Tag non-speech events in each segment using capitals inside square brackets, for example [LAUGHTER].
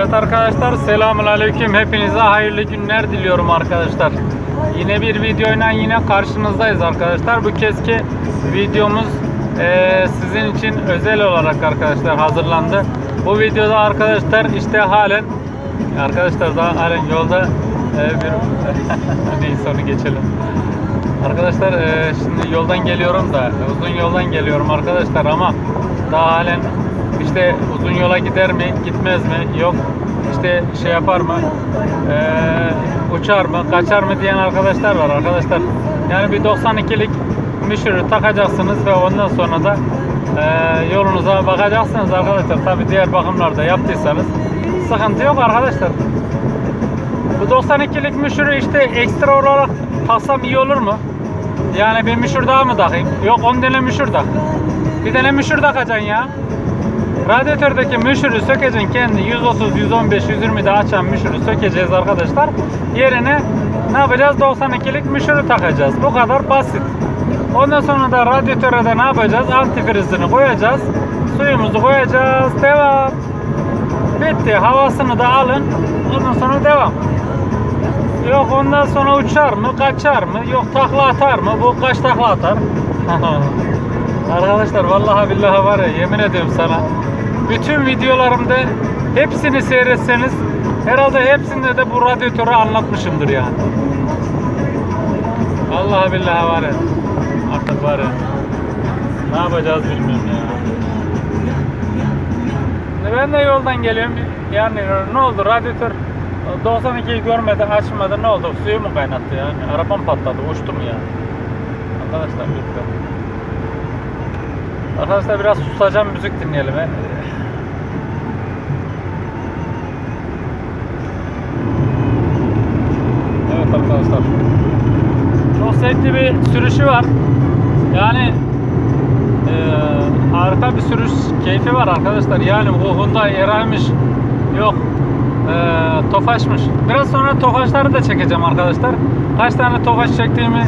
Evet arkadaşlar selamun aleyküm. Hepinize hayırlı günler diliyorum arkadaşlar. Yine bir videoyla yine karşınızdayız arkadaşlar. Bu kezdeki videomuz eee, sizin için özel olarak arkadaşlar hazırlandı. Bu videoda arkadaşlar işte halen arkadaşlar daha halen yolda eee, bir [LAUGHS] neyse onu geçelim. Arkadaşlar eee, şimdi yoldan geliyorum da uzun yoldan geliyorum arkadaşlar ama daha halen işte uzun yola gider mi gitmez mi yok işte şey yapar mı eee, uçar mı kaçar mı diyen arkadaşlar var arkadaşlar yani bir 92'lik müşürü takacaksınız ve ondan sonra da eee, yolunuza bakacaksınız arkadaşlar tabi diğer bakımlarda yaptıysanız sıkıntı yok arkadaşlar bu 92'lik müşürü işte ekstra olarak taksam iyi olur mu? Yani bir müşür daha mı takayım? Yok 10 tane müşür tak. Bir tane müşür takacaksın ya. Radyatördeki müşürü sökeceksin kendi 130, 115, 120 de açan müşürü sökeceğiz arkadaşlar. Yerine ne yapacağız? 92'lik müşürü takacağız. Bu kadar basit. Ondan sonra da radyatöre de ne yapacağız? Antifrizini koyacağız. Suyumuzu koyacağız. Devam. Bitti. Havasını da alın. Ondan sonra devam. Yok ondan sonra uçar mı, kaçar mı? Yok takla atar mı? Bu kaç takla atar? [LAUGHS] Arkadaşlar vallahi billahi var ya yemin ediyorum sana. Bütün videolarımda hepsini seyretseniz herhalde hepsinde de bu radyatörü anlatmışımdır yani. Vallahi billahi var ya. Artık var ya. Ne yapacağız bilmiyorum ya. Ben de yoldan geliyorum. Yani ne oldu? Radyatör 92'yi görmedi, açmadı. Ne oldu? Suyu mu kaynattı yani? Arabam patladı, uçtu mu yani? Arkadaşlar lütfen. Arkadaşlar biraz susacağım müzik dinleyelim. he. Evet arkadaşlar. Çok zevkli bir sürüşü var. Yani eee, harika bir sürüş keyfi var arkadaşlar. Yani bu Hyundai Eray'mış yok eee Tofaş'mış. Biraz sonra Tofaş'ları da çekeceğim arkadaşlar. Kaç tane Tofaş çektiğimi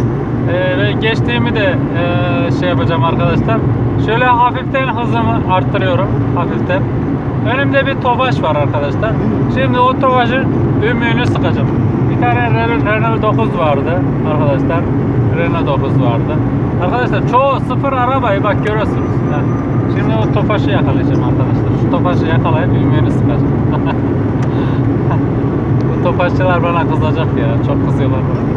eee, ve geçtiğimi de eee, şey yapacağım arkadaşlar. Şöyle hafiften hızımı arttırıyorum. Hafiften. Önümde bir Tofaş var arkadaşlar. Şimdi o Tofaş'ın ümüğünü sıkacağım. Bir tane Renault, Renault 9 vardı arkadaşlar. Renault 9 vardı. Arkadaşlar çoğu sıfır arabayı bak görüyorsunuz. Şimdi o Tofaş'ı yakalayacağım arkadaşlar. Şu Tofaş'ı yakalayıp ümüğünü sıkacağım. [LAUGHS] Bu Tofaşçılar bana kızacak ya. Çok kızıyorlar bana.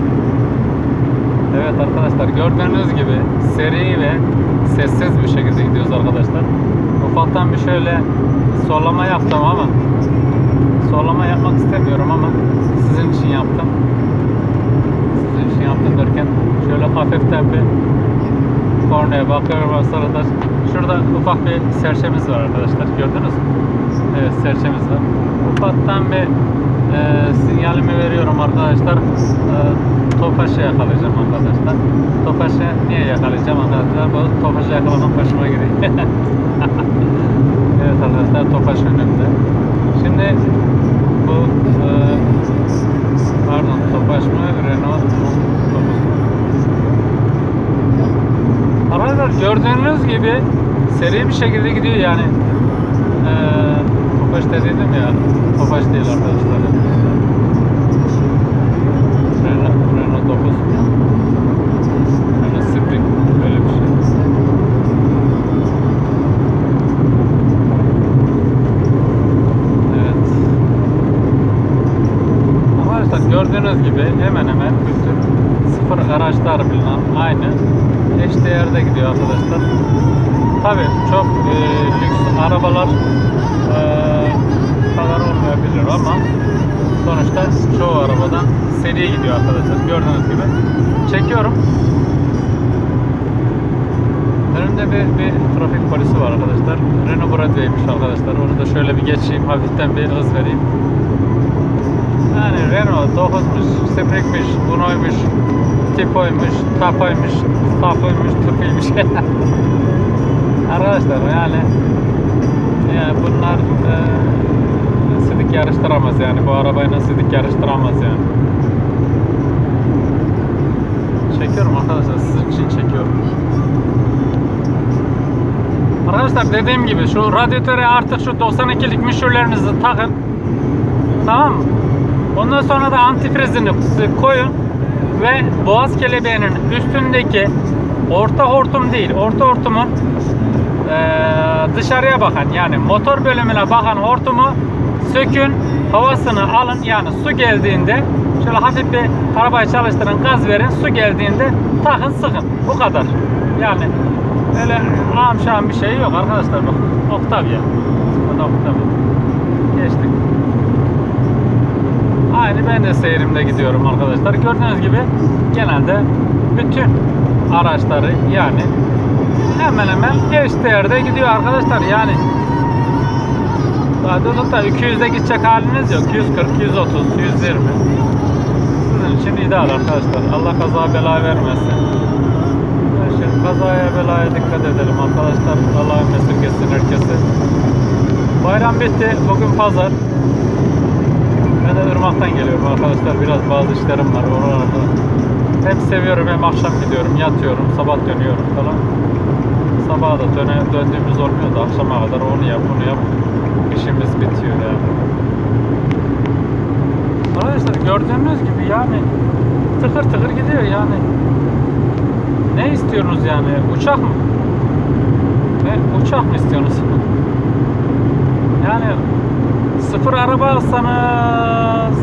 Evet arkadaşlar gördüğünüz gibi seri ve sessiz bir şekilde gidiyoruz arkadaşlar. Ufaktan bir şöyle sollama yaptım ama sollama yapmak istemiyorum ama sizin için yaptım. Sizin için yaptım derken şöyle hafiften bir kornaya bakıyorum aslında şurada ufak bir serçemiz var arkadaşlar gördünüz mü? Evet serçemiz var. Ufaktan bir e, sinyalimi veriyorum arkadaşlar. E, Tofaş'ı yakalayacağım arkadaşlar. Tofaş'ı niye yakalayacağım arkadaşlar? Bu Tofaş'ı yakalamak başıma gidiyor. [LAUGHS] evet arkadaşlar Tofaş önümde. Şimdi bu e, pardon Tofaş mı Renault 9 Arkadaşlar gördüğünüz gibi seri bir şekilde gidiyor yani. Ee, Tofaş dediydim ya. Tofaş değil arkadaşlar. Renault, Renault 9. Renault Spring. Böyle bir şey. Evet. Arkadaşlar gördüğünüz gibi hemen hemen bütün sıfır araçlar bulunan aynı eş değerde gidiyor arkadaşlar. Tabi çok e, lüks arabalar e, kadar olmayabilir ama sonuçta çoğu arabadan seri gidiyor arkadaşlar. Gördüğünüz gibi. Çekiyorum. Önümde bir, bir trafik polisi var arkadaşlar. Renault Broadway'miş arkadaşlar. Onu da şöyle bir geçeyim. Hafiften bir hız vereyim. Yani Renault 9'muş, Spring'miş, Uno'ymuş, Tipo'ymuş, Tapo'ymuş, Tapo'ymuş, Tupi'ymiş. [LAUGHS] Arkadaşlar yani yani bunlar e, sidik yarıştıramaz yani. Bu arabayla sidik yarıştıramaz yani. Çekiyorum arkadaşlar. Sizin için çekiyorum. Arkadaşlar dediğim gibi şu radyatöre artık şu 92'lik müşürlerinizi takın. Tamam mı? Ondan sonra da antifrizini koyun ve boğaz kelebeğinin üstündeki orta hortum değil, orta hortumun eee, dışarıya bakan yani motor bölümüne bakan hortumu sökün, havasını alın yani su geldiğinde şöyle hafif bir arabayı çalıştırın, gaz verin, su geldiğinde takın sıkın. Bu kadar. Yani öyle ağam bir şey yok arkadaşlar bak. Octavia. Bu da Octavia. Geçtik. Aynı ben de seyrimde gidiyorum arkadaşlar. Gördüğünüz gibi genelde bütün araçları yani hemen hemen eşdeğerde gidiyor arkadaşlar. Yani daha tutup da 200'de gidecek haliniz yok. 140, 130, 120. Sizin için ideal arkadaşlar. Allah kaza bela vermesin. Şimdi kazaya belaya dikkat edelim arkadaşlar. Allah esirgesin herkesi. Bayram bitti. Bugün pazar. Ben de Irmak'tan geliyorum arkadaşlar. Biraz bazı işlerim var oralarda. Hem seviyorum hem akşam gidiyorum. Yatıyorum. Sabah dönüyorum falan. Sabaha da döne, döndüğümüz olmuyor da akşama kadar onu yap bunu yap. İşimiz bitiyor yani. Arkadaşlar gördüğünüz gibi yani tıkır tıkır gidiyor yani. Ne istiyorsunuz yani? Uçak mı? Ne? Uçak mı istiyorsunuz? Yani sıfır araba alsanız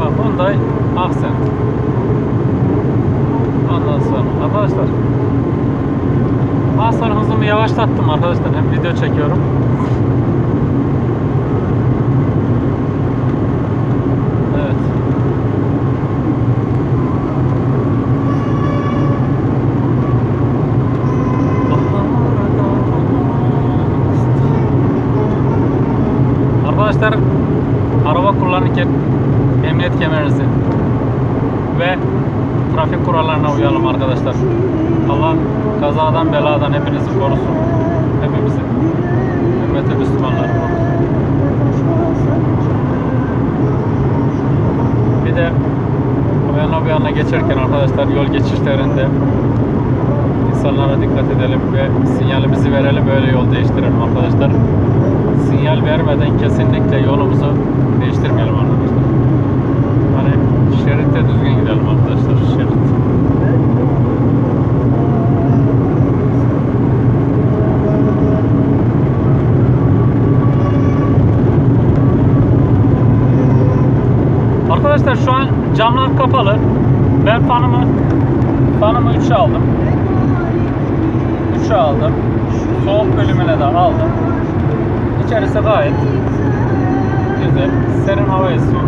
bak Hyundai Accent ondan sonra arkadaşlar daha sonra hızımı yavaşlattım arkadaşlar. Hem video çekiyorum. Evet. Arkadaşlar araba kullanırken emniyet kemerinizi ve trafik kurallarına uyalım arkadaşlar. Allah kazadan beladan hepinizi korusun. Hepimizi. Ümmeti Müslümanları korusun. Bir de o yana bu yana geçerken arkadaşlar yol geçişlerinde insanlara dikkat edelim ve sinyalimizi verelim öyle yol değiştirelim arkadaşlar. Sinyal vermeden kesinlikle yolumuzu değiştirmeyelim arkadaşlar. Hani şeritte düzgün gidelim arkadaşlar. Şerit. Arkadaşlar şu an kapalı. Ben fanımı fanımı 3'e aldım. 3'e aldım. Soğuk bölümüne de aldım. İçerisi gayet güzel. Serin hava esiyor.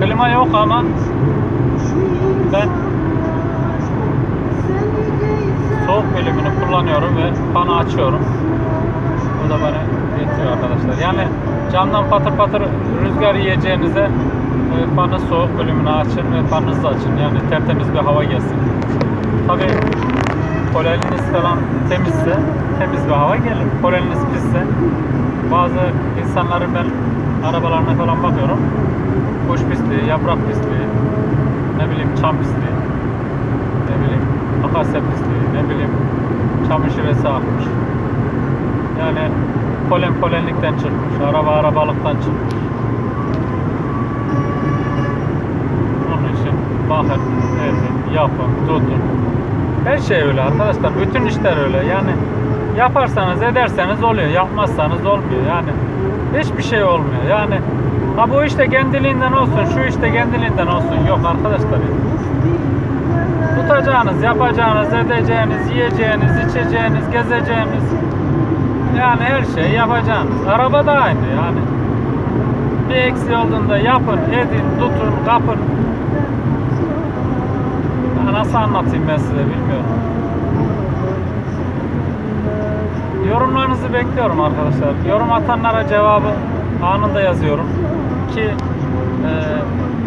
Klima yok ama ben soğuk bölümünü kullanıyorum ve fanı açıyorum. Da bana yetiyor arkadaşlar. Yani camdan patır patır rüzgar yiyeceğinize e, fanı soğuk bölümünü açın ve fanınızı açın. Yani tertemiz bir hava gelsin. Tabi poleniniz falan temizse temiz bir hava gelir. Poleniniz pisse bazı insanların ben arabalarına falan bakıyorum. Kuş pisliği, yaprak pisliği, ne bileyim çam pisliği, ne bileyim akasya pisliği, ne bileyim çam şivesi akmış. Yani polen polenlikten çıkmış, araba arabalıktan çıkmış. Onun için bakın, edin, yapın, tutun. Her şey öyle arkadaşlar. Bütün işler öyle. Yani yaparsanız ederseniz oluyor. Yapmazsanız olmuyor. Yani hiçbir şey olmuyor. Yani ha bu işte kendiliğinden olsun, şu işte kendiliğinden olsun. Yok arkadaşlar. ya. Tutacağınız, yapacağınız, edeceğiniz, yiyeceğiniz, içeceğiniz, gezeceğiniz. Yani her şeyi yapacaksınız. Araba da aynı yani. Bir eksi olduğunda yapın, edin, tutun, kapın. Ya nasıl anlatayım ben size bilmiyorum. Yorumlarınızı bekliyorum arkadaşlar. Yorum atanlara cevabı anında yazıyorum ki e,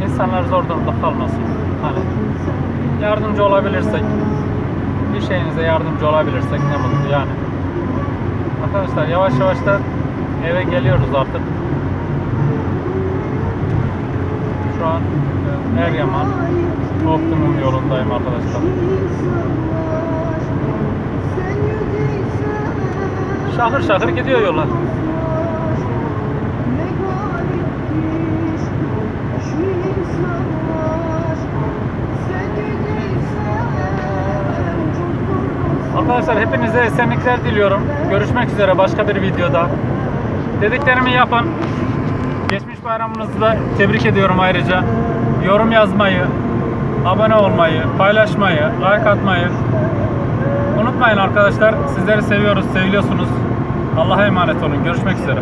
insanlar zor durumda kalmasın. Hani yardımcı olabilirsek, bir şeyinize yardımcı olabilirsek ne mutlu yani. Arkadaşlar yavaş yavaş da eve geliyoruz artık. Şu an Eryaman Optimum yolundayım arkadaşlar. Şahır şahır gidiyor yollar. Arkadaşlar hepinize esenlikler diliyorum. Görüşmek üzere başka bir videoda. Dediklerimi yapın. Geçmiş bayramınızı da tebrik ediyorum ayrıca. Yorum yazmayı, abone olmayı, paylaşmayı, like atmayı unutmayın arkadaşlar. Sizleri seviyoruz, seviliyorsunuz. Allah'a emanet olun. Görüşmek üzere.